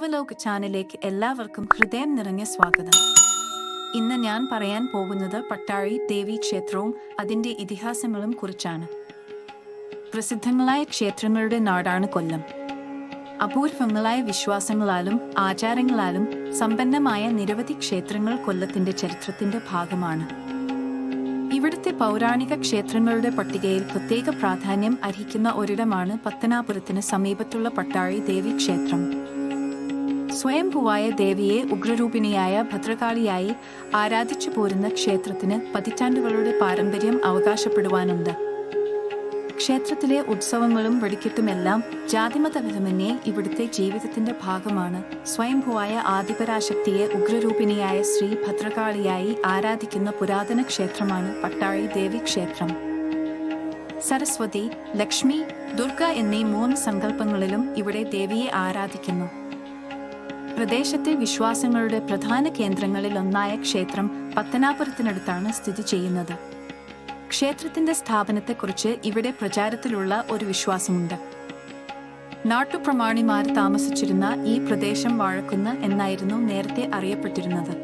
ഭാവലോക് ചാനലിലേക്ക് എല്ലാവർക്കും ഹൃദയം നിറഞ്ഞ സ്വാഗതം. ഇന്ന് ഞാൻ പറയാൻ പോകുന്നത് പട്ടാഴി ദേവി ക്ഷേത്രവും അതിന്റെ ഇതിഹാസങ്ങളും കുറിച്ചാണ്. പ്രസിദ്ധങ്ങളായ ക്ഷേത്രങ്ങളുടെ നാടാണ് കൊല്ലം. അപൂർവങ്ങളായ വിശ്വാസങ്ങളാലും ആചാരങ്ങളാലും സമ്പന്നമായ നിരവധി ക്ഷേത്രങ്ങൾ കൊല്ലത്തിന്റെ ചരിത്രത്തിന്റെ ഭാഗമാണ്. ഇവിടുത്തെ പൗരാണിക ക്ഷേത്രങ്ങളുടെ പട്ടികയിൽ പ്രത്യേക പ്രാധാന്യം അർഹിക്കുന്ന ഒരിടമാണ് പത്തനാപുരത്തിന് സമീപത്തുള്ള പട്ടാഴി ദേവി ക്ഷേത്രം. സ്വയംഭുവായ ദേവിയെ ഉഗ്രരൂപിണിയായ ഭദ്രകാളിയായി ആരാധിച്ചു പോരുന്ന ക്ഷേത്രത്തിന് പതിറ്റാണ്ടുകളുടെ പാരമ്പര്യം അവകാശപ്പെടുവാനുണ്ട്. ക്ഷേത്രത്തിലെ ഉത്സവങ്ങളും വെടിക്കെട്ടുമെല്ലാം ജാതിമതഭേദമന്യേ ഇവിടുത്തെ ജീവിതത്തിന്റെ ഭാഗമാണ്. സ്വയംഭുവായ ആദിപരാശക്തിയെ ഉഗ്രരൂപിണിയായ ശ്രീ ഭദ്രകാളിയായി ആരാധിക്കുന്ന പുരാതന ക്ഷേത്രമാണ് പട്ടാഴി ദേവി ക്ഷേത്രം. സരസ്വതി ലക്ഷ്മി ദുർഗ എന്നീ മൂന്ന് സങ്കല്പങ്ങളിലും ഇവിടെ ദേവിയെ ആരാധിക്കുന്നു. പ്രദേശത്തെ വിശ്വാസങ്ങളുടെ പ്രധാന കേന്ദ്രങ്ങളിൽ ഒന്നായ ക്ഷേത്രം പത്തനാപുരത്തിനടുത്താണ് സ്ഥിതി ചെയ്യുന്നത്. ക്ഷേത്രത്തിന്റെ സ്ഥാപനത്തെക്കുറിച്ച് ഇവിടെ പ്രചാരത്തിലുള്ള ഒരു വിശ്വാസമുണ്ട്. നാട്ടുപ്രമാണിമാർ താമസിച്ചിരുന്ന ഈ പ്രദേശം വാഴക്കുന്ന് എന്നായിരുന്നു നേരത്തെ അറിയപ്പെട്ടിരുന്നത്.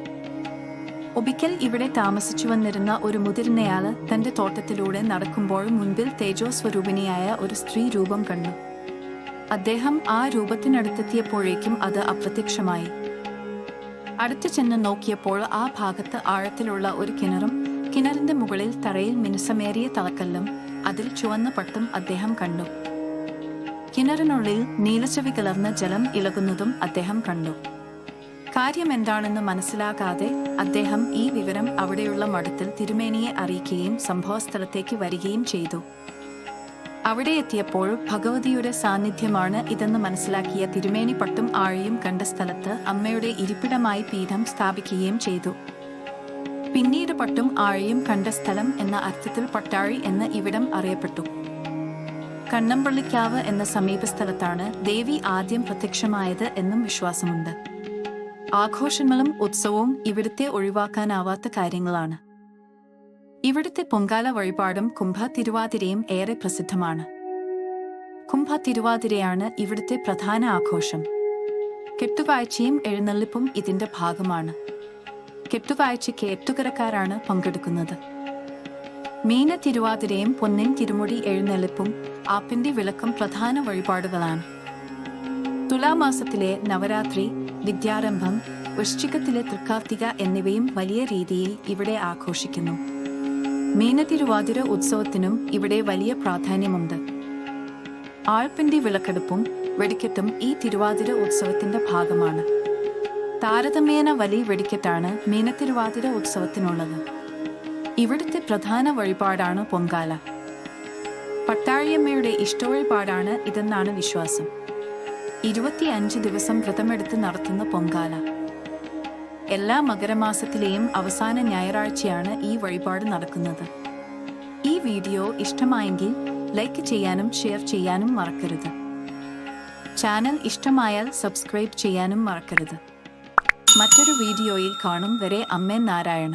ഒബിക്കൽ ഇവിടെ താമസിച്ചു വന്നിരുന്ന ഒരു മുതിർന്നയാൾ തന്റെ തോട്ടത്തിലൂടെ നടക്കുമ്പോൾ മുൻപിൽ തേജോസ്വരൂപിണിയായ ഒരു സ്ത്രീ രൂപം കണ്ടു. അദ്ദേഹം ആ രൂപത്തിനടുത്തെത്തിയപ്പോഴേക്കും അത് അപ്രത്യക്ഷമായി. അടുത്തു ചെന്ന് നോക്കിയപ്പോൾ ആ ഭാഗത്ത് ആഴത്തിലുള്ള ഒരു കിണറും കിണറിന്റെ മുകളിൽ തറയിൽ മിനുസമേറിയ തളക്കല്ലും അതിൽ ചുവന്ന പട്ടും അദ്ദേഹം കണ്ടു. കിണറിനുള്ളിൽ നീലച്ചവി കലർന്ന ജലം ഇളകുന്നതും അദ്ദേഹം കണ്ടു. കാര്യം എന്താണെന്ന് മനസ്സിലാകാതെ അദ്ദേഹം ഈ വിവരം അവിടെയുള്ള മഠത്തിൽ തിരുമേനിയെ അറിയിക്കുകയും സംഭവസ്ഥലത്തേക്ക് വരികയും ചെയ്തു. അവിടെ എത്തിയപ്പോൾ ഭഗവതിയുടെ സാന്നിധ്യമാണ് ഇതെന്ന് മനസ്സിലാക്കിയ തിരുമേനി പട്ടും ആഴിയും കണ്ട സ്ഥലത്ത് അമ്മയുടെ ഇരിപ്പിടമായി പീഠം സ്ഥാപിക്കുകയും ചെയ്തു. പിന്നീട് പട്ടും ആഴിയും കണ്ട സ്ഥലം എന്ന അർത്ഥത്തിൽ പട്ടാഴി എന്ന് ഇവിടം അറിയപ്പെട്ടു. കണ്ണമ്പള്ളിക്കാവ് എന്ന സമീപ സ്ഥലത്താണ് ദേവി ആദ്യം പ്രത്യക്ഷമായത് എന്നും വിശ്വാസമുണ്ട്. ആഘോഷങ്ങളും ഉത്സവവും ഇവിടുത്തെ ഒഴിവാക്കാനാവാത്ത കാര്യങ്ങളാണ്. ഇവിടുത്തെ പൊങ്കാല വഴിപാടും കുംഭ തിരുവാതിരയും ഏറെ പ്രസിദ്ധമാണ്. കുംഭ തിരുവാതിരയാണ് ഇവിടുത്തെ പ്രധാന ആഘോഷം. കെട്ടുകാഴ്ചയും എഴുന്നള്ളിപ്പും ഇതിന്റെ ഭാഗമാണ്. കെട്ടുകാഴ്ചയ്ക്ക് എട്ടുകരക്കാരാണ് പങ്കെടുക്കുന്നത്. മീന തിരുവാതിരയും പൊന്നിൻ തിരുമുടി എഴുന്നള്ളിപ്പും ആപ്പിന്റെ വിളക്കും പ്രധാന വഴിപാടുകളാണ്. തുലാമാസത്തിലെ നവരാത്രി വിദ്യാരംഭം വൃശ്ചികത്തിലെ തൃക്കാർത്തിക എന്നിവയും വലിയ രീതിയിൽ ഇവിടെ ആഘോഷിക്കുന്നു. മീനത്തിരുവാതിര ഉത്സവത്തിനും ഇവിടെ വലിയ പ്രാധാന്യമുണ്ട്. ആൾപ്പിണ്ടി വിളക്കെടുപ്പും വെടിക്കെട്ടും ഈ തിരുവാതിര ഉത്സവത്തിന്റെ ഭാഗമാണ്. താരതമ്യേന വലിയ വെടിക്കെട്ടാണ് മീനത്തിരുവാതിര ഉത്സവത്തിനുള്ളത്. ഇവിടുത്തെ പ്രധാന വഴിപാടാണ് പൊങ്കാല. പട്ടാഴിയമ്മയുടെ ഇഷ്ടവഴിപാടാണ് ഇതെന്നാണ് വിശ്വാസം. ഇരുപത്തിയഞ്ച് ദിവസം വ്രതമെടുത്ത് നടത്തുന്ന പൊങ്കാല. എല്ലാ മകരമാസത്തിലെയും അവസാന ഞായറാഴ്ചയാണ് ഈ വഴിപാട് നടക്കുന്നത്. ഈ വീഡിയോ ഇഷ്ടമായെങ്കിൽ ലൈക്ക് ചെയ്യാനും ഷെയർ ചെയ്യാനും മറക്കരുത്. ചാനൽ ഇഷ്ടമായാൽ സബ്സ്ക്രൈബ് ചെയ്യാനും മറക്കരുത്. മറ്റൊരു വീഡിയോയിൽ കാണും വരെ അമ്മേ നാരായണ.